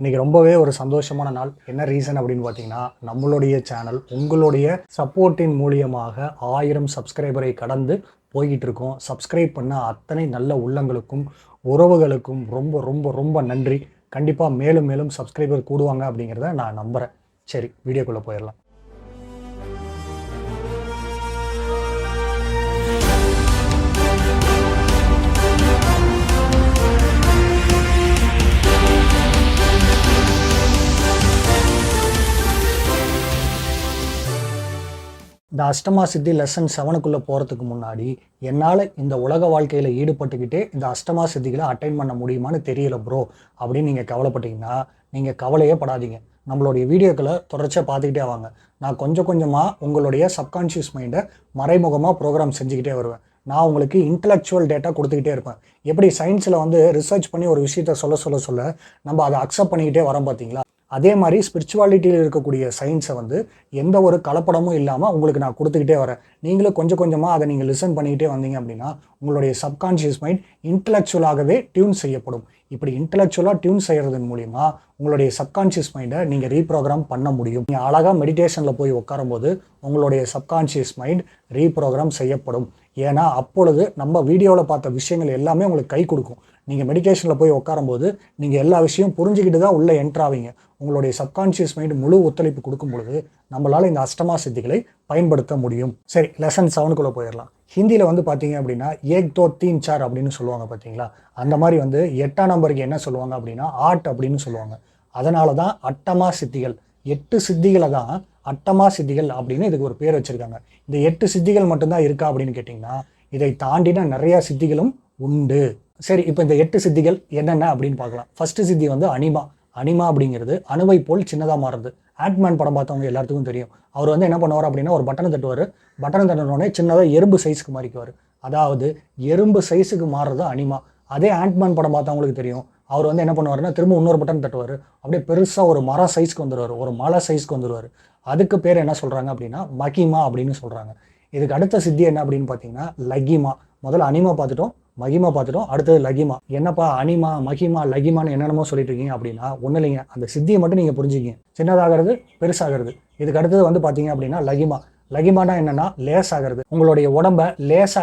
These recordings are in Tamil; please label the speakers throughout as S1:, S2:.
S1: இன்றைக்கி ரொம்பவே ஒரு சந்தோஷமான நாள். என்ன ரீசன் அப்படின்னு பார்த்தீங்கன்னா நம்மளுடைய சேனல் உங்களுடைய சப்போர்ட்டின் மூலியமாக ஆயிரம் சப்ஸ்கிரைபரை கடந்து போய்கிட்டு இருக்கோம். சப்ஸ்கிரைப் பண்ண அத்தனை நல்ல உள்ளங்களுக்கும் உறவுகளுக்கும் ரொம்ப ரொம்ப ரொம்ப நன்றி. கண்டிப்பாக மேலும் மேலும் சப்ஸ்கிரைபர் கூடுவாங்க அப்படிங்கிறத நான் நம்புகிறேன் சரி வீடியோக்குள்ளே போயிடலாம். இந்த அஷ்டமா சித்தி லெசன் செவனுக்குள்ளே போகிறதுக்கு முன்னாடி என்னால் இந்த உலக வாழ்க்கையில் ஈடுபட்டுக்கிட்டே இந்த அஷ்டமா சித்திகளை அட்டைன் பண்ண முடியுமான்னு தெரியல ப்ரோ அப்படின்னு நீங்கள் கவலைப்பட்டீங்கன்னா நீங்கள் கவலையே படாதீங்க. நம்மளுடைய வீடியோக்களை தொடர்ச்சியாக பார்த்துக்கிட்டே வாங்க. நான் கொஞ்சம் கொஞ்சமாக உங்களுடைய சப்கான்ஷியஸ் மைண்டை மறைமுகமாக ப்ரோக்ராம் செஞ்சுக்கிட்டே வருவேன். நான் உங்களுக்கு இன்டலெக்சுவல் டேட்டா கொடுத்துக்கிட்டே இருப்பேன். எப்படி சயின்ஸில் வந்து ரிசர்ச் பண்ணி ஒரு விஷயத்த சொல்ல சொல்ல சொல்ல நம்ம அதை அக்செப்ட் பண்ணிக்கிட்டே வரோம் பார்த்தீங்களா அதே மாதிரி ஸ்பிரிச்சுவாலிட்டியில் இருக்கக்கூடிய சயின்ஸை வந்து எந்த ஒரு கலப்படமும் இல்லாமல் உங்களுக்கு நான் கொடுத்துக்கிட்டே வரேன். நீங்களும் கொஞ்சம் கொஞ்சமாக அதை நீங்கள் லிசன் பண்ணிக்கிட்டே வந்தீங்க அப்படின்னா உங்களுடைய சப்கான்ஷியஸ் மைண்ட் இன்டலெக்சுவலாகவே டியூன் செய்யப்படும். இப்படி இன்டலெக்சுவலாக டியூன் செய்கிறதன் மூலிமா உங்களுடைய சப்கான்ஷியஸ் மைண்டை நீங்கள் ரீப்ரோக்ராம் பண்ண முடியும். நீங்கள் அழகாக மெடிடேஷனில் போய் உட்காரும்போது உங்களுடைய சப்கான்ஷியஸ் மைண்ட் ரீப்ரோக்ராம் செய்யப்படும். ஏன்னா அப்பொழுது நம்ம வீடியோவில் பார்த்த விஷயங்கள் எல்லாமே உங்களுக்கு கை கொடுக்கும். நீங்கள் மெடிடேஷனில் போய் உட்காரும்போது நீங்கள் எல்லா விஷயம் புரிஞ்சுக்கிட்டு தான் உள்ளே என்ட்ராவீங்க உங்களுடைய சப்கான்ஷியஸ் மைண்ட் முழு ஒத்துழைப்பு கொடுக்கும் பொழுது நம்மளால் இந்த அஷ்டமா சித்திகளை பயன்படுத்த முடியும். சரி லெசன் செவனுக்குள்ளே போயிடலாம். ஹிந்தியில் வந்து பார்த்தீங்க அப்படின்னா ஏக் தோ தீன் சார் அப்படின்னு சொல்லுவாங்க பார்த்தீங்களா அந்த மாதிரி வந்து எட்டாம் நம்பருக்கு என்ன சொல்லுவாங்க அப்படின்னா ஆட் அப்படின்னு சொல்லுவாங்க. அதனால தான் அட்டமா சித்திகள். எட்டு சித்திகளை தான் அட்டமா சித்திகள் அப்படின்னு இதுக்கு ஒரு பேர் வச்சுருக்காங்க. இந்த எட்டு சித்திகள் மட்டும்தான் இருக்கா அப்படின்னு கேட்டிங்கன்னா இதை தாண்டின நிறையா சித்திகளும் உண்டு. சரி இப்போ இந்த எட்டு சித்திகள் என்னென்ன அப்படின்னு பார்க்கலாம். ஃபஸ்ட்டு சித்தி வந்து அனிமா. அனிமா அப்படிங்கிறது அணுவை போல் சின்னதாக மாறுறது. ஆட்மேன் படம் பார்த்தவங்க எல்லாத்துக்கும் தெரியும். அவர் வந்து என்ன பண்ணுவார் அப்படின்னா ஒரு பட்டனை தட்டுவார். பட்டனை தட்டினோடனே சின்னதாக எறும்பு சைஸ்க்கு மாறிக்குவார். அதாவது எறும்பு சைஸுக்கு மாறுறது அனிமா. அதே ஆண்ட்மேன் படம் பார்த்தவங்களுக்கு தெரியும். அவர் வந்து என்ன பண்ணுவாருன்னா திரும்ப இன்னொரு பட்டன் தட்டுவார். அப்படியே பெருசாக ஒரு மரம் சைஸ்க்கு வந்துடுவார் ஒரு மலை சைஸ்க்கு வந்துடுவார் அதுக்கு பேர் என்ன சொல்கிறாங்க அப்படின்னா மகிமா அப்படின்னு சொல்கிறாங்க இதுக்கு அடுத்த சித்தி என்ன அப்படின்னு பார்த்தீங்கன்னா லகிமா. முதல்ல அனிமா பார்த்துட்டோம். மகிமா பார்த்துட்டோம். அடுத்தது லகிமா. என்னப்பா அனிமா மகிமா லகிமான்னு என்னென்னமோ சொல்லிட்டு இருக்கீங்க அப்படின்னா ஒன்றும் இல்லைங்க. அந்த சித்தியை மட்டும் நீங்கள் புரிஞ்சுக்கிங்க. சின்னதாகிறது பெருசாகிறது. இதுக்கு அடுத்தது வந்து பார்த்தீங்க அப்படின்னா லகிமா. லகிமானா என்னன்னா லேஸ் ஆகிறது உங்களுடைய உடம்ப லேஸ்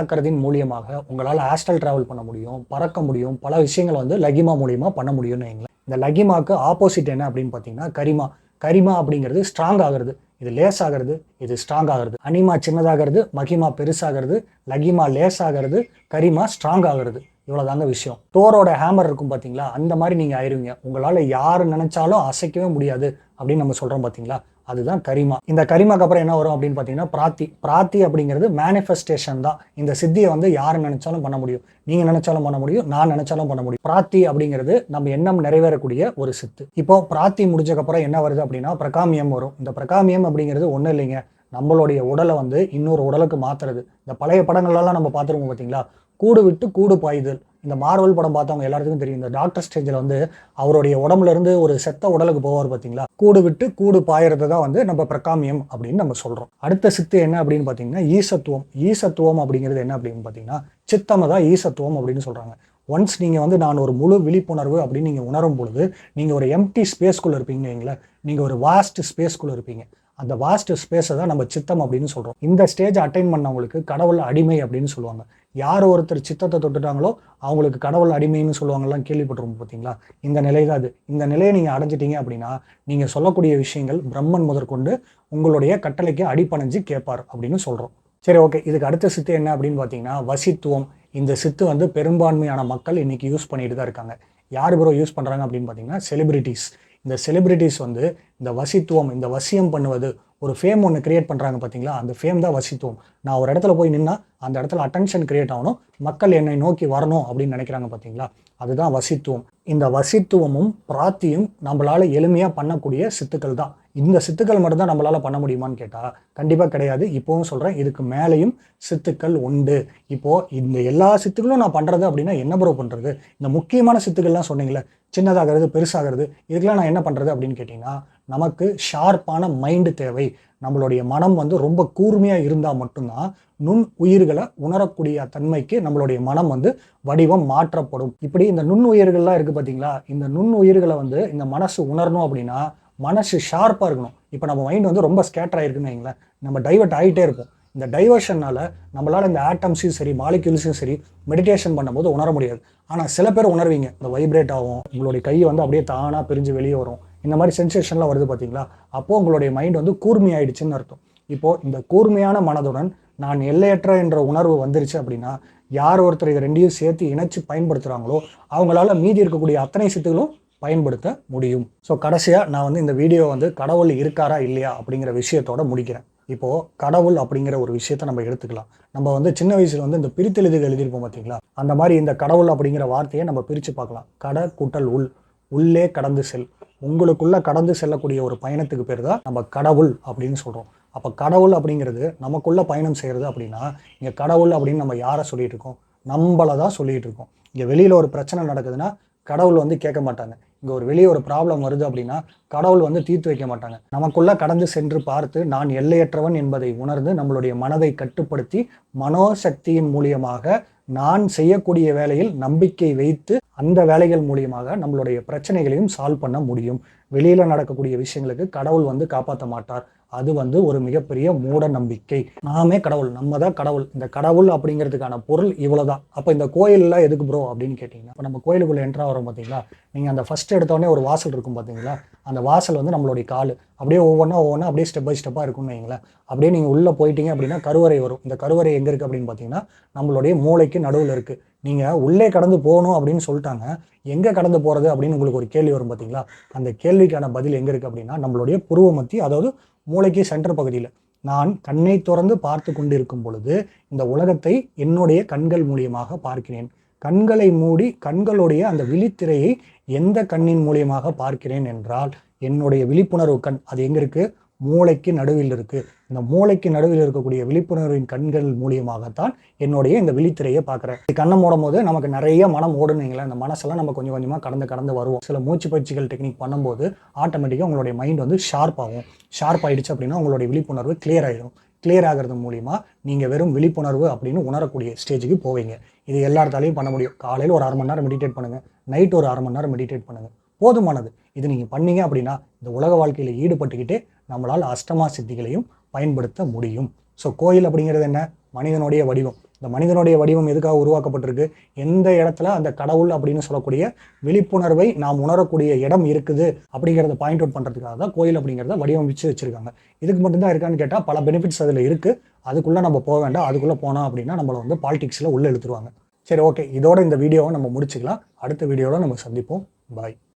S1: மூலியமாக உங்களால் ஆஸ்டல் டிராவல் பண்ண முடியும் பறக்க முடியும் பல விஷயங்களை வந்து லகிமா மூலியமா பண்ண முடியும்னு வைங்களேன் இந்த லகிமாக்கு ஆப்போசிட் என்ன அப்படின்னு பார்த்தீங்கன்னா கரிமா. கரிமா அப்படிங்கிறது ஸ்ட்ராங் ஆகிறது. இது லேஸ் ஆகிறது இது ஸ்ட்ராங் ஆகிறது. அனிமா சின்னதாகிறது மகிமா பெருசாகிறது லகிமா லேஸ் ஆகிறது கரிமா ஸ்ட்ராங் ஆகிறது. இவ்வளோதாங்க விஷயம். டோரோட ஹேமர் இருக்கும் பார்த்தீங்களா அந்த மாதிரி நீங்கள் ஆயிருவீங்க. உங்களால் யார் நினச்சாலும் அசைக்கவே முடியாது அப்படின்னு நம்ம சொல்கிறோம் பார்த்தீங்களா அதுதான் கரிமா. இந்த கரிமாக்கு அப்புறம் என்ன வரும் அப்படின்னு பார்த்தீங்கன்னா பிராத்தி. பிராத்தி அப்படிங்கிறது மேனிஃபெஸ்டேஷன் தான். இந்த சித்தியை வந்து யார் நினைச்சாலும் பண்ண முடியும். நீங்கள் நினைச்சாலும் பண்ண முடியும் நான் நினைச்சாலும் பண்ண முடியும். பிராத்தி அப்படிங்கிறது நம்ம எண்ணம் நிறைவேறக்கூடிய ஒரு சித்து. இப்போ பிராத்தி முடிஞ்சக்கப்புறம் என்ன வருது அப்படின்னா பிரகாமியம் வரும். இந்த பிரகாமியம் அப்படிங்கிறது ஒன்றும் இல்லைங்க. நம்மளுடைய உடலை வந்து இன்னொரு உடலுக்கு மாத்துறது. இந்த பழைய படங்கள்லாம் நம்ம பார்த்துருவோம் பார்த்தீங்களா? கூடு விட்டு கூடு பாய்தல். இந்த மார்வல் படம் பார்த்தவங்க எல்லாருக்கும் தெரியும். இந்த டாக்டர் ஸ்டேஜில் வந்து அவருடைய உடம்புல இருந்து ஒரு செத்த உடலுக்கு போவார் பார்த்தீங்களா? கூடு விட்டு கூடு பாயறது தான் வந்து நம்ம பிரகாமியம் அப்படின்னு நம்ம சொல்கிறோம் அடுத்த சித்து என்ன அப்படின்னு பார்த்தீங்கன்னா ஈசத்துவம். ஈசத்துவம் அப்படிங்கிறது என்ன அப்படின்னு பார்த்தீங்கன்னா சித்தம தான் ஈசத்துவம் அப்படின்னு சொல்கிறாங்க ஒன்ஸ் நீங்கள் வந்து நான் ஒரு முழு விழிப்புணர்வு அப்படின்னு நீங்கள் உணரும் பொழுது நீங்கள் ஒரு எம்டி ஸ்பேஸ்க்குள்ளே இருப்பீங்க நீங்கள் ஒரு வாஸ்ட் ஸ்பேஸ்க்குள்ளே இருப்பீங்க. அந்த வாஸ்ட் ஸ்பேஸை தான் நம்ம சித்தம் அப்படின்னு சொல்கிறோம் இந்த ஸ்டேஜ் அட்டைன் பண்ணவங்களுக்கு கடவுள் அடிமை அப்படின்னு சொல்லுவாங்க. யார் ஒருத்தர் சித்தத்தை தொட்டுட்டாங்களோ அவங்களுக்கு கடவுள் அடிமைன்னு சொல்லுவாங்கலாம் கேள்விப்பட்டிருப்போம் பார்த்தீங்களா? இந்த நிலை தான் அது. இந்த நிலையை நீங்கள் அடைஞ்சிட்டீங்க அப்படின்னா நீங்கள் சொல்லக்கூடிய விஷயங்கள் பிரம்மன் முதற்கொண்டு உங்களுடைய கட்டளைக்கு அடிப்பணிஞ்சு கேட்பார் அப்படின்னு சொல்கிறோம் சரி ஓகே இதுக்கு அடுத்த சித்து என்ன அப்படின்னு பார்த்தீங்கன்னா வசித்துவம். இந்த சித்து வந்து பெரும்பான்மையான மக்கள் இன்றைக்கி யூஸ் பண்ணிட்டு தான் இருக்காங்க. யார் ப்ரோ யூஸ் பண்ணுறாங்க அப்படின்னு பார்த்தீங்கன்னா செலிபிரிட்டிஸ் இந்த செலிபிரிட்டிஸ் வந்து இந்த வசித்துவம் இந்த வசியம் பண்ணுவது ஒரு ஃபேம் ஒன்று கிரியேட் பண்ணுறாங்க பார்த்தீங்களா அந்த ஃபேம் தான் வசித்துவம். நான் ஒரு இடத்துல போய் நின்னா அந்த இடத்துல அட்டென்ஷன் கிரியேட் ஆகணும். மக்கள் என்னை நோக்கி வரணும் அப்படின்னு நினைக்கிறாங்க பார்த்தீங்களா அதுதான் வசித்துவம். இந்த வசித்துவமும் பிராத்தியும் நம்மளால் எளிமையாக பண்ணக்கூடிய சித்துக்கள் தான். இந்த சித்துக்கள் மட்டும்தான் நம்மளால் பண்ண முடியுமான்னு கேட்டால் கண்டிப்பாக கிடையாது. இப்போவும் சொல்கிறேன் இதுக்கு மேலேயும் சித்துக்கள் உண்டு. இப்போது இந்த எல்லா சித்துக்களும் நான் பண்ணுறது அப்படின்னா என்ன ப்ரோ பண்ணுறது இந்த முக்கியமான சித்துக்கள்லாம் சொன்னீங்களே சின்னதாகிறது பெருசாகிறது இதுக்கெல்லாம் நான் என்ன பண்ணுறது அப்படின்னு கேட்டிங்கன்னா நமக்கு ஷார்ப்பான மைண்டு தேவை. நம்மளுடைய மனம் வந்து ரொம்ப கூர்மையாக இருந்தால் மட்டும்தான் நுண் உயிர்களை உணரக்கூடிய தன்மைக்கு நம்மளுடைய மனம் வந்து வடிவம் மாற்றப்படும். இப்படி இந்த நுண் உயிர்கள்லாம் இருக்குது பார்த்தீங்களா இந்த நுண் உயிர்களை வந்து இந்த மனசு உணரணும் அப்படின்னா மனசு ஷார்ப்பாக இருக்கணும். இப்போ நம்ம மைண்ட் வந்து ரொம்ப ஸ்கேட்டர் ஆகிருக்குன்னு வைங்களேன். நம்ம டைவர்ட் ஆகிட்டே இருப்போம். இந்த டைவர்ஷனால் நம்மளால் இந்த ஆட்டம்ஸையும் சரி மாலிக்யூல்ஸையும் சரி மெடிடேஷன் பண்ணும்போது உணர முடியாது. ஆனால் சில பேர் உணர்வீங்க இந்த வைப்ரேட் ஆகும் உங்களுடைய கை வந்து அப்படியே தானாக பிரிஞ்சு வெளியே வரும். இந்த மாதிரி சென்சேஷன்லாம் வருது பார்த்தீங்களா அப்போது உங்களுடைய மைண்ட் வந்து கூர்மையாயிடுச்சுன்னு அர்த்தம். இப்போது இந்த கூர்மையான மனதுடன் நான் எல்லையற்ற என்ற உணர்வு வந்துருச்சு அப்படின்னா யார் ஒருத்தர் இதை ரெண்டையும் சேர்த்து இணைச்சு பயன்படுத்துகிறாங்களோ அவங்களால மீதி இருக்கக்கூடிய அத்தனை சித்துகளும் பயன்படுத்த முடியும். ஸோ கடைசியாக நான் வந்து இந்த வீடியோ வந்து கடவுள் இருக்காரா இல்லையா அப்படிங்கிற விஷயத்தோட முடிக்கிறேன். இப்போது கடவுள் அப்படிங்கிற ஒரு விஷயத்தை நம்ம எடுத்துக்கலாம். நம்ம வந்து சின்ன வயசில் வந்து இந்த பிரித்தெழுதுகள் எழுதியிருப்போம் பார்த்தீங்களா அந்த மாதிரி இந்த கடவுள் அப்படிங்கிற வார்த்தையை நம்ம பிரித்து பார்க்கலாம். கட கூட்டல் உள். உள்ளே கடந்து செல். உங்களுக்குள்ளே கடந்து செல்லக்கூடிய ஒரு பயணத்துக்கு பேர் தான் நம்ம கடவுள் அப்படின்னு சொல்கிறோம் அப்போ கடவுள் அப்படிங்கிறது நமக்குள்ளே பயணம் செய்கிறது அப்படின்னா இங்கே கடவுள் அப்படின்னு நம்ம யாரை சொல்லிட்டு இருக்கோம்? நம்மளை தான் சொல்லிட்டு இருக்கோம். இங்கே வெளியில் ஒரு பிரச்சனை நடக்குதுன்னா கடவுள் வந்து கேட்க மாட்டாங்க. இங்கே ஒரு வெளியே ஒரு ப்ராப்ளம் வருது அப்படின்னா கடவுள் வந்து தீர்த்து வைக்க மாட்டாங்க. நமக்குள்ளே கடந்து சென்று பார்த்து நான் எல்லையற்றவன் என்பதை உணர்ந்து நம்மளுடைய மனதை கட்டுப்படுத்தி மனோசக்தியின் மூலியமாக நான் செய்யக்கூடிய வேலையில் நம்பிக்கை வைத்து அந்த வேலைகள் மூலியமாக நம்மளுடைய பிரச்சனைகளையும் சால்வ் பண்ண முடியும். வெளியில் நடக்கக்கூடிய விஷயங்களுக்கு கடவுள் வந்து காப்பாற்ற மாட்டார். அது வந்து ஒரு மிகப்பெரிய மூட நம்பிக்கை நாமே கடவுள் நம்ம தான் கடவுள். இந்த கடவுள் அப்படிங்கிறதுக்கான பொருள் இவ்வளோதான் அப்போ இந்த கோயிலெலாம் எதுக்கு ப்ரோ அப்படின்னு கேட்டிங்கன்னா இப்போ நம்ம கோயிலுக்குள்ளே என்ட்ரா வரோம் பார்த்தீங்களா நீங்கள் அந்த ஃபஸ்ட் எடுத்தோடனே ஒரு வாசல் இருக்கும் பார்த்தீங்களா அந்த வாசல் வந்து நம்மளுடைய கால். அப்படியே ஒவ்வொன்றா ஒவ்வொன்றா அப்படியே ஸ்டெப் பை ஸ்டெப்பாக இருக்கும்னு வைங்களேன். அப்படியே நீங்கள் உள்ளே போயிட்டீங்க அப்படின்னா கருவறை வரும். இந்த கருவறை எங்கே இருக்குது அப்படின்னு பார்த்தீங்கன்னா நம்மளுடைய மூளைக்கு நடுவில் இருக்குது நீங்கள் உள்ளே கடந்து போகணும் அப்படின்னு சொல்லிட்டாங்க. எங்கே கடந்து போகிறது அப்படின்னு உங்களுக்கு ஒரு கேள்வி வரும் பார்த்தீங்களா அந்த கேள்விக்கான பதில் எங்கே இருக்குது அப்படின்னா நம்மளுடைய புருவ மத்தி அதாவது மூளைக்கு சென்டர் பகுதியில். நான் கண்ணை திறந்து பார்த்து கொண்டிருக்கும் பொழுது இந்த உலகத்தை என்னுடைய கண்கள் மூலியமாக பார்க்கிறேன். கண்களை மூடி கண்களுடைய அந்த விழித்திரையை எந்த கண்ணின் மூலியமாக பார்க்கிறேன் என்றால் என்னுடைய விழிப்புணர்வு கண் அது எங்கே இருக்குது மூளைக்கு நடுவில் இருக்குது இந்த மூளைக்கு நடுவில் இருக்கக்கூடிய விழிப்புணர்வின் கண்கள் மூலியமாகத்தான் என்னுடைய இந்த விழித்திரையை பார்க்குறேன். கண்ணை மூடும் போது நமக்கு நிறைய மனம் ஓடுனீங்களா இந்த மனசெல்லாம் நம்ம கொஞ்சம் கொஞ்சமாக கடந்து கடந்து வருவோம். சில மூச்சு பயிற்சிகள் டெக்னிக் பண்ணும்போது ஆட்டோமேட்டிக்காக உங்களுடைய மைண்ட் வந்து ஷார்ப் ஆகும். ஷார்ப் ஆகிடுச்சு அப்படின்னா உங்களுடைய விழிப்புணர்வு கிளியர் ஆகிடும் கிளியர் ஆகிறது மூலிமா நீங்கள் வெறும் விழிப்புணர்வு அப்படின்னு உணரக்கூடிய ஸ்டேஜுக்கு போவீங்க. இது எல்லாத்தாலையும் பண்ண முடியும். காலையில் ஒரு அரை மணி நேரம் மெடிடேட் பண்ணுங்கள் நைட் ஒரு அரை மணி நேரம் மெடிடேட் பண்ணுங்கள் போதுமானது. இது நீங்கள் பண்ணீங்க அப்படின்னா இந்த உலக வாழ்க்கையில் ஈடுபட்டுக்கிட்டே நம்மளால் அஷ்டமா சித்திகளையும் பயன்படுத்த முடியும். ஸோ கோயில் அப்படிங்கிறது என்ன? மனிதனுடைய வடிவம். இந்த மனிதனுடைய வடிவம் எதுக்காக உருவாக்கப்பட்டிருக்கு? எந்த இடத்துல அந்த கடவுள் அப்படின்னு சொல்லக்கூடிய விழிப்புணர்வை நாம் உணரக்கூடிய இடம் இருக்குது அப்படிங்கிறத பாயிண்ட் அவுட் பண்ணுறதுக்காக தான் கோயில் அப்படிங்கிறத வடிவமைச்சு வச்சிருக்காங்க. இதுக்கு மட்டும்தான் இருக்கான்னு கேட்டால் பல பெனிஃபிட்ஸ் அதில் இருக்குது அதுக்குள்ளே நம்ம போக வேண்டாம். அதுக்குள்ளே போனோம் அப்படின்னா நம்மளை வந்து பாலிடிக்ஸில் உள்ளே இழுத்துருவாங்க. சரி ஓகே இதோட இந்த வீடியோவை நம்ம முடிச்சுக்கலாம். அடுத்த வீடியோவில் நம்ம சந்திப்போம். பாய்